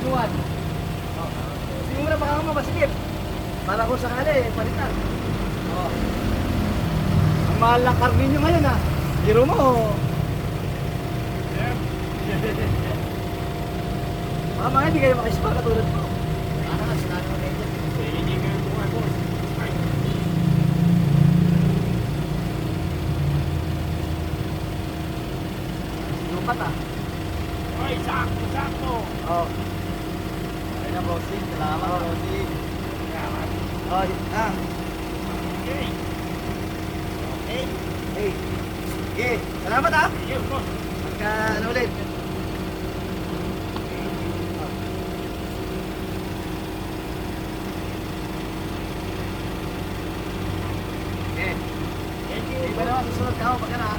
juan. Oh. Hindi mo na baka ako mabasikip. Para ko sakali eh, palitan. Oh. Ang mahal ng karne nyo ngayon ha. Biro mo. Yeah. Mga mga hindi kayo makaspar katulad ko. Ano nga, sinabi ko kayo. Hindi kayo buhay ko. Ah. Ay, sakto, sakto. Oh. Ay na, bossing. Salamat, Oh. bossing. Oh, di- ah. Okay. Okay. Hey. Sige, salamat ah. Sige, boss. Pagka ano ulit. Okay. Thank you. Iba naman, susunod ka ako pagka na.